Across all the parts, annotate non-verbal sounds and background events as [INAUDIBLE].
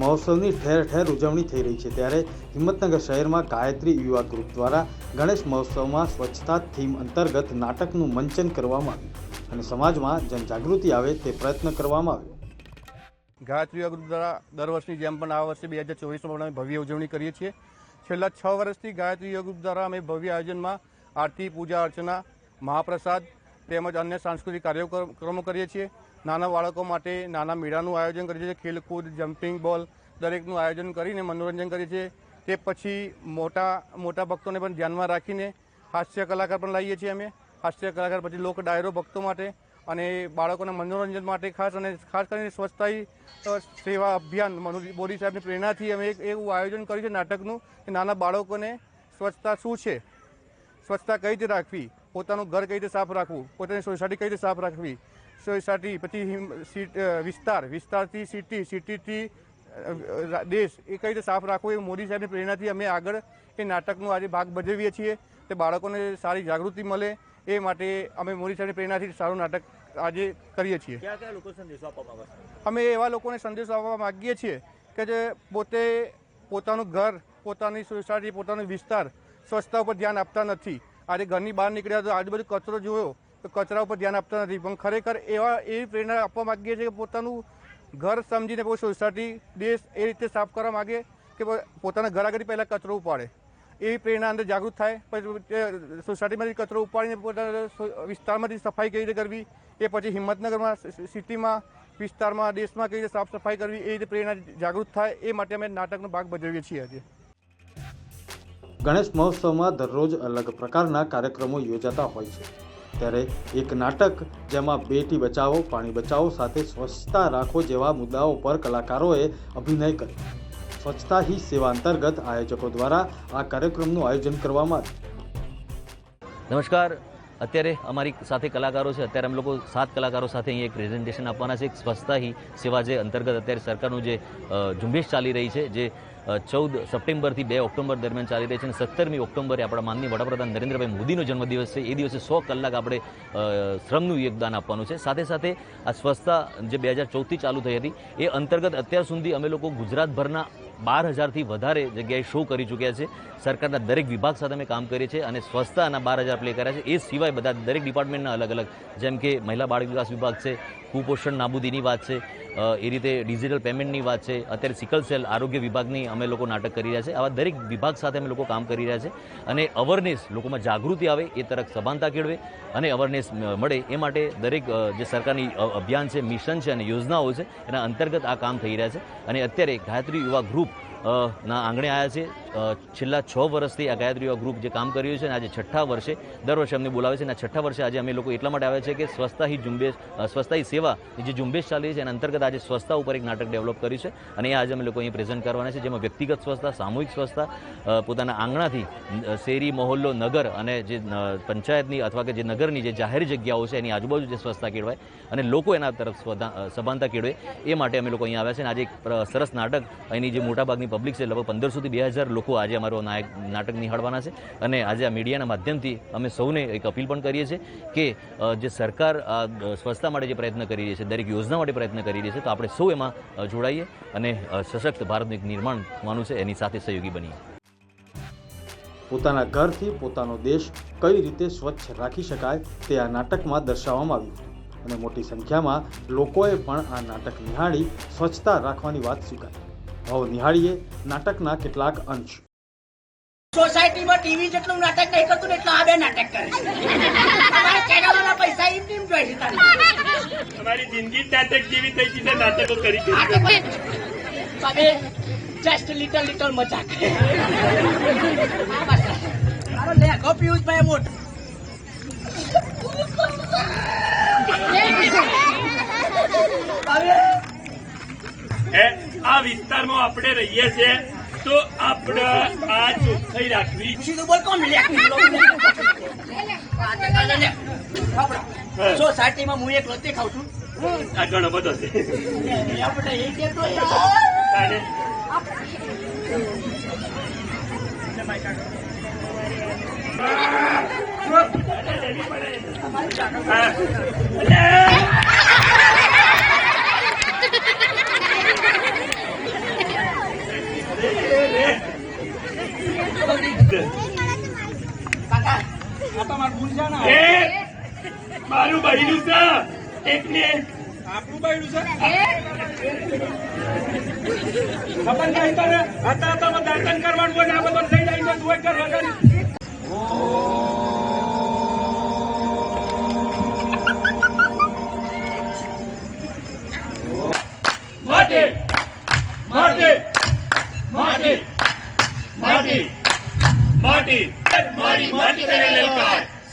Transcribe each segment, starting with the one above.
મહોત્સવની ઠેર ઠેર ઉજવણી થઈ રહી છે. ત્યારે હિંમતનગર શહેરમાં ગાયત્રી યુવા ગ્રુપ દ્વારા ગણેશ મહોત્સવમાં સ્વચ્છતા થીમ અંતર્ગત નાટકનું મંચન કરવામાં આવ્યું અને સમાજમાં જનજાગૃતિ આવે તે પ્રયત્ન કરવામાં આવ્યો. ગાયત્રી યોગ દ્વારા દર વર્ષની જેમ પણ આ વર્ષે બે હજાર ચોવીસમાં અમે ભવ્ય ઉજવણી કરીએ છીએ. છેલ્લા છ વર્ષથી ગાયત્રી યોગ દ્વારા અમે ભવ્ય આયોજનમાં આરતી, પૂજા અર્ચના, મહાપ્રસાદ તેમજ અન્ય સાંસ્કૃતિક કાર્યક્રમો કરીએ છીએ. નાના બાળકો માટે નાના મેળાનું આયોજન કરીએ છીએ ખેલકૂદ, જમ્પિંગ બોલ દરેકનું આયોજન કરીને મનોરંજન કરીએ છીએ તે પછી મોટા મોટા ભક્તોને પણ ધ્યાનમાં રાખીને હાસ્ય કલાકાર પણ લાવીએ છીએ અમે. હાસ્ય કલાકાર પછી લોક ડાયરો ભક્તો માટે અને બાળકોના મનોરંજન માટે ખાસ અને ખાસ કરીને સ્વચ્છતા સેવા અભિયાન મોદી સાહેબની પ્રેરણાથી અમે એક, એવું આયોજન કર્યું છે નાટકનું કે નાના બાળકોને સ્વચ્છતા શું છે? સ્વચ્છતા કઈ રીતે રાખવી? પોતાનું ઘર કઈ રીતે સાફ રાખવું? પોતાની સોસાયટી કઈ રીતે સાફ રાખવી? સોસાયટી પછી સીટ વિસ્તાર. વિસ્તારથી સિટી સિટીથી દેશ. એ કઈ રીતે સાફ રાખવું એ મોદી સાહેબની પ્રેરણાથી અમે આગળ એ નાટકનો આજે ભાગ ભજવીએ છીએ. તે બાળકોને સારી જાગૃતિ મળે એ માટે અમે મોદી સાહેબની પ્રેરણાથી સારું નાટક આજે કરીએ છીએ. અમે એવા લોકોને સંદેશો આપવા માગીએ છીએ કે જે પોતે પોતાનું ઘર પોતાની સોસાયટી પોતાનો વિસ્તાર સ્વચ્છતા ઉપર ધ્યાન આપતા નથી. આજે ઘરની બહાર નીકળ્યા તો આજુબાજુ કચરો જોયો કચરા ઉપર ધ્યાન આપતા નથી. પણ ખરેખર એવા એ પ્રેરણા આપવા માગીએ છીએ કે પોતાનું ઘર સમજીને કોઈ સોસાયટી, દેશ એ રીતે સાફ કરવા માગે કે પોતાના ઘર આગળ પહેલાં કચરો ઉપાડે. એવી પ્રેરણા અંદર જાગૃત થાય. પછી સોસાયટીમાંથી કચરો ઉપાડીને પોતાના વિસ્તારમાંથી સફાઈ કઈ રીતે કરવી? એ પછી હિંમતનગરમાં સિટીમાં, વિસ્તારમાં, દેશમાં કઈ રીતે સાફ સફાઈ કરવી? એ રીતે પ્રેરણા જાગૃત થાય. એ માટે અમે નાટકનો ભાગ ભજવીએ છીએ આજે. ગણેશ મહોત્સવમાં દરરોજ અલગ પ્રકારના કાર્યક્રમો યોજાતા હોય છે. ત્યારે એક નાટક જેમાં બેટી બચાવો, પાણી બચાવો સાથે સ્વચ્છતા રાખો જેવા મુદ્દાઓ પર કલાકારોએ અભિનય કર્યો. સ્વચ્છતા હી સેવા અંતર્ગત આયોજકો દ્વારા આ કાર્યક્રમનું આયોજન કરવામાં નમસ્કાર. અત્યારે અમારી સાથે કલાકારો છે. અત્યારે અમે લોકો સાત કલાકારો સાથે અહીં એક પ્રેઝન્ટેશન આપવાના છે. એક સ્વચ્છતા હી સેવા જે અંતર્ગત અત્યારે સરકારનું જે ઝુંબેશ ચાલી રહી છે, જે ચૌદ સપ્ટેમ્બરથી બે ઓક્ટોબર દરમિયાન ચાલી રહી છે અને સત્તરમી ઓક્ટોબરે આપણા માનની વડાપ્રધાન નરેન્દ્રભાઈ મોદીનો જન્મદિવસ છે. એ દિવસે સો કલાક આપણે શ્રમનું યોગદાન આપવાનું છે. સાથે સાથે આ સ્વચ્છતા જે બે હજાર ચૌદથી ચાલુ થઈ હતી, એ અંતર્ગત અત્યાર સુધી અમે લોકો ગુજરાતભરના બાર હજારથી વધારે જગ્યાએ શો કરી ચૂક્યા છે. સરકારના દરેક વિભાગ સાથે અમે કામ કરીએ છીએ અને સ્વચ્છતાના બાર હજાર પ્લે કર્યા છે. એ સિવાય બધા દરેક ડિપાર્ટમેન્ટના અલગ અલગ, જેમ કે મહિલા બાળ વિકાસ વિભાગ છે કુપોષણ નાબૂદીની વાત છે એ રીતે ડિજિટલ પેમેન્ટની વાત છે, અત્યારે સિકલ સેલ આરોગ્ય વિભાગની અમે લોકો નાટક કરી રહ્યા છે, આવા દરેક વિભાગ સાથે અમે લોકો કામ કરી રહ્યા છે અને અવરનેસ લોકોમાં જાગૃતિ આવે એ તરફ સભાનતા કેળવે અને અવરનેસ મળે એ માટે દરેક જે સરકારની અભિયાન છે, મિશન છે અને યોજનાઓ છે, એના અંતર્ગત આ કામ થઈ રહ્યા છે અને અત્યારે ગાયત્રી યુવા ગ્રુપ ના આંગણે આવ્યા છે છેલ્લા છ વર્ષથી આ ગાયત્રી ગ્રુપ જે કામ કરી રહ્યું છે અને આજે છઠ્ઠા વર્ષે દર વર્ષે અમને બોલાવે છે અને છઠ્ઠા વર્ષે આજે અમે લોકો એટલા માટે આવ્યા છે કે સ્વચ્છતા હી ઝુંબેશ સ્વચ્છતા સેવા જે ઝુંબેશ ચાલી છે એના અંતર્ગત આજે સ્વચ્છતા ઉપર એક નાટક ડેવલપ કર્યું છે અને એ આજે અમે લોકો અહીં પ્રેઝન્ટ કરવાના છે જેમાં વ્યક્તિગત સ્વચ્છતા, સામૂહિક સ્વચ્છતા પોતાના આંગણાથી શેરી, મહોલ્લો, નગર અને જે પંચાયતની અથવા કે જે નગરની જે જાહેર જગ્યાઓ છે એની આજુબાજુ જે સ્વચ્છતા કેળવાય અને લોકો એના તરફ સભાનતા કેળવે એ માટે અમે લોકો અહીં આવ્યા છે અને આજે એક સરસ નાટક અહીંની જે મોટાભાગની પબ્લિક છે, લગભગ પંદરસોથી બે હજાર લોકો આજે અમારો નાયક નાટક નિહાળવાના છે. અને આજે આ મીડિયાના માધ્યમથી અમે સૌને એક અપીલ પણ કરીએ છીએ કે જે સરકાર આ સ્વચ્છતા માટે જે પ્રયત્ન કરી રહી છે, દરેક યોજના માટે પ્રયત્ન કરી રહી છે, તો આપણે સૌ એમાં જોડાઈએ અને સશક્ત ભારતનું એક નિર્માણ થવાનું છે, એની સાથે સહયોગી બનીએ. પોતાના ઘરથી પોતાનો દેશ કઈ રીતે સ્વચ્છ રાખી શકાય તે આ નાટકમાં દર્શાવવામાં આવ્યું અને મોટી સંખ્યામાં લોકોએ પણ આ નાટક નિહાળી સ્વચ્છતા રાખવાની વાત સ્વીકારી. આવો નિહાળીએ નાટકના કેટલાક અંશ. સોસાયટીમાં ટીવી જેટલું નાટક નહીં કરતું એટલું આ બે નાટક કરે અમારા ચેનલોના પૈસા એમ ટીમ જોઈ છે તારી? અમારી જિંદગી નાટક જેવી થઈ ગઈ છે નાટકો કરી તમે જસ્ટ લિટલ લિટલ મજાક. મારો લેખો પિયુષભાઈ મોટો. [LAUGHS] હવે હે? આ વિસ્તારમાં આપણે રહીએ છીએ તો આપણે આ ચોખ્ખાઈ રાખવી. સોસાયટીમાં [LAUGHS] હું. એક રોટી ખાઉં છું. આ ઘણો બધો છે. આપણે એ કેતો આ તો મારું ભૂલ છે ને એ મારું બહેનું છે. એક મિનિટ. આપણું બહેનું છે? ખબર નહીં તારે હતા તો દર્શન કરવાનું હોય આ બધું થઈ જાય તો તું કર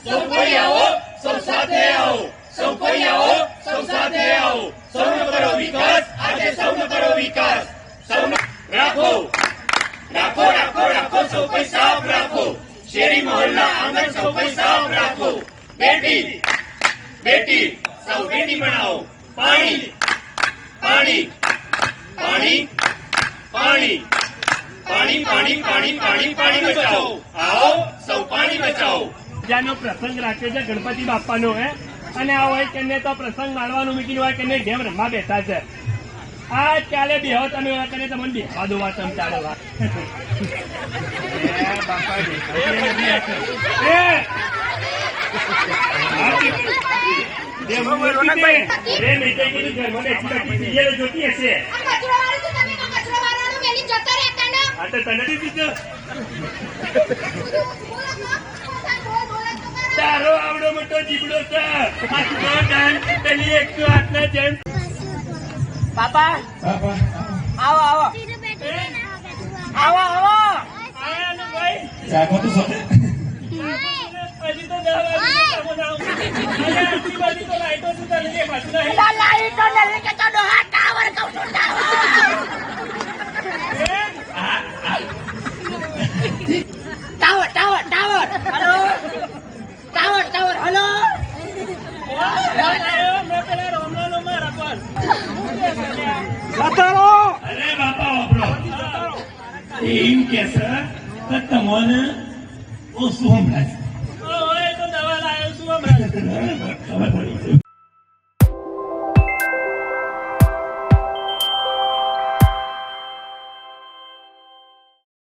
સૌ કોઈ આવો સૌ સાથે આવો. સૌ કોઈ આવો સૌ સાથે આવો. સૌનો કરો વિકાસ, આજે સૌનો કરો વિકાસ. સૌનો રાખો. રાખો રાખો રાખો, સૌ કોઈ સાફ રાખો. શેરી મહોલ્લા આંગણ સૌ કોઈ સાફ રાખો. બેટી બેટી સૌ બનાવો. પાણી પાણી પાણી પાણી. પાણી પાણી પાણી પાણી પાણી બચાવો. આવો, સૌ પાણી બચાવો. પૂજાનો પ્રસંગ રાખ્યો છે ગણપતિ બાપાનો હે? અને આ હોય કે તો પ્રસંગ માણવાનું મીટિંગ હોય કે ગેમ રમવા બેઠા છે. આ ચાલે બેહો તમે એવા કરીને તમને બેહવા દો વાત તમ ચાલે વાત એ બાપા દેખાય જીવડો છે. પેલી એકસો આઠ ના જેમ પાપા આવો આવો. આવો આવો. લાઈટો લાઈટો નથી કે તો ટાવર. તો તમને ઓછું સંભળાય તો દવા લાવ્યો શું સંભળાય ખબર પડી